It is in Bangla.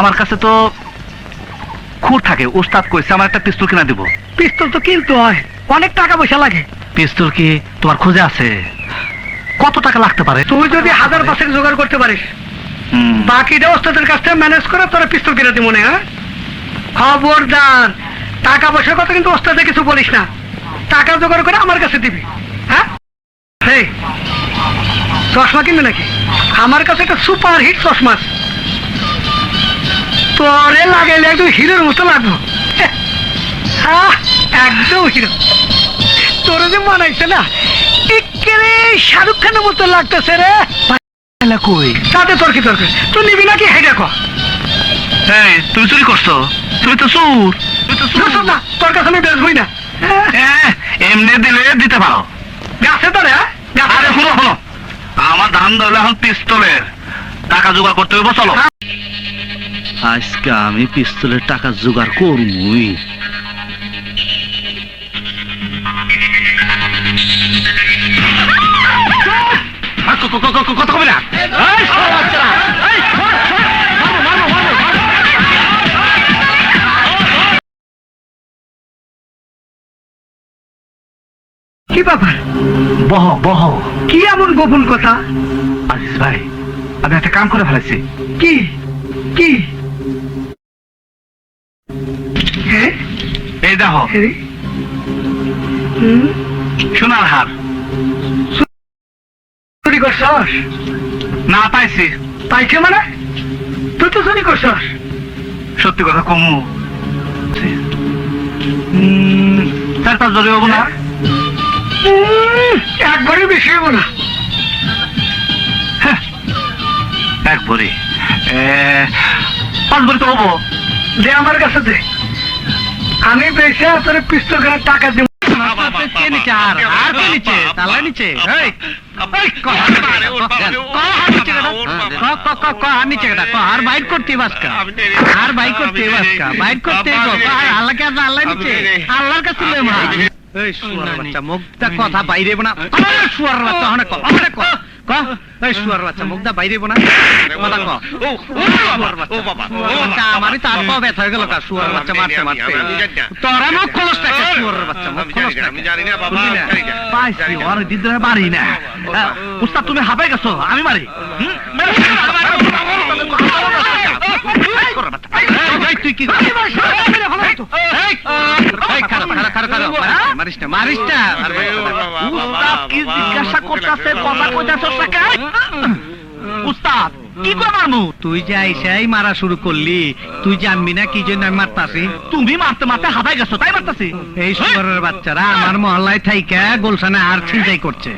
আমার কাছে তো খুর থাকে। উস্তাদ কইছে আমার একটা পিস্তল কিনা দিব। পিস্তল তো কিনতে হয়। অনেক টাকা পয়সা লাগে। পিস্তল কি তোমার খোঁজে আছে? কত টাকা লাগতে পারে? তুই যদি হাজার পাঁচেক জোগাড় করতে পারিস। বাকিটা ওস্তাদের কাছ থেকে ম্যানেজ করে তোরা পিস্তল কিনে দিব মনে হ্যাঁ খবরদার। টাকা পয়সার কথা কিন্তু ওস্তাদে কিছু বলিস না। টাকা জোগাড় করে আমার কাছে দিবি হ্যাঁ? চশমা কিনবে নাকি? আমার কাছে একটা সুপার হিট চশমা আছে। তোরে লাগাইলে একদম হিরোর মতো লাগবো। একদম হিরো। তোরে যে মানাইছে না একেবারে শাহরুখ খানের মতো লাগতেছে রে। কই? তাতে তোর কি দরকার? তুই নিবি নাকি? হেডে চুরি করছ। তো চুর। তুমি তো না? তোর কাছে আমি বেচবই না। হ্যাঁ, এমনি দিলে দিতে পারো। গাছে তো রে আরে শুনো শুনো। আমার ধান ধরলে এখন পিস্তলের টাকা জোগাড় করতে হবে চলো। আজকে আমি পিস্তলের টাকা জোগাড় কথা না। মারবো! কি ব্যাপার? বহ বহ। কি এমন গোপন কথা? আজিজ ভাই আমি একটা কাম করে ফেলেছি। কি? কি? দেখো সোনার হার। চুরি করছস? না পাইছি। পাইছে মানে? তুই তো চুরি করছস। সত্যি কথা কমু। চার পাঁচ জনে হব না। উম, একবারই বেশি হব না। এক এ, পাঁচ ভরি তো হব। দে আমার কাছে দে। আমি বেশি তোর পিস্তল কেনার টাকা দিব আল্লাহর কাছে মুখটা কথা বাইরে না শুয়ার বাচ্চা হনে ক হনে ক ক এই শুয়ার বাচ্চা মুখটা বাইরে না কথা ক ও শুয়ার বাচ্চা ও বাবা, ও বাচ্চা, আমারই তার পাও ব্যথা হয়ে গেল কা শুয়ার বাচ্চা মারতে মারতে আমি জানি না। তোরা মুখ খোলস না শুয়ার বাচ্চা মুখ খোলস না, না আমি জানি না, বাবা, বুঝলি না? জানি না। পাইছি ওর দিদি বাড়ি না উস্তাদ তুমি গেছো আমি মারি হুম? তুই কি করছিস? এই, এই, খারো, খারো, খারো, খারো। মারিস না, মারিস না। উস্তাদ কি জিজ্ঞাসা করতাছে, কথা কইতাছস না উস্তাদ কি করে মারমু তুই যে আইসাই মারা শুরু করলি তুই জানবি না কি জন্য আমি মারতাছি? তুমি মারতে মারতে হাবাই গেছো তাই মারতাছি? এই শহরের বাচ্চারা আমার মহল্লায় থাইকা গোলসানে আর ছিনতাই করছে।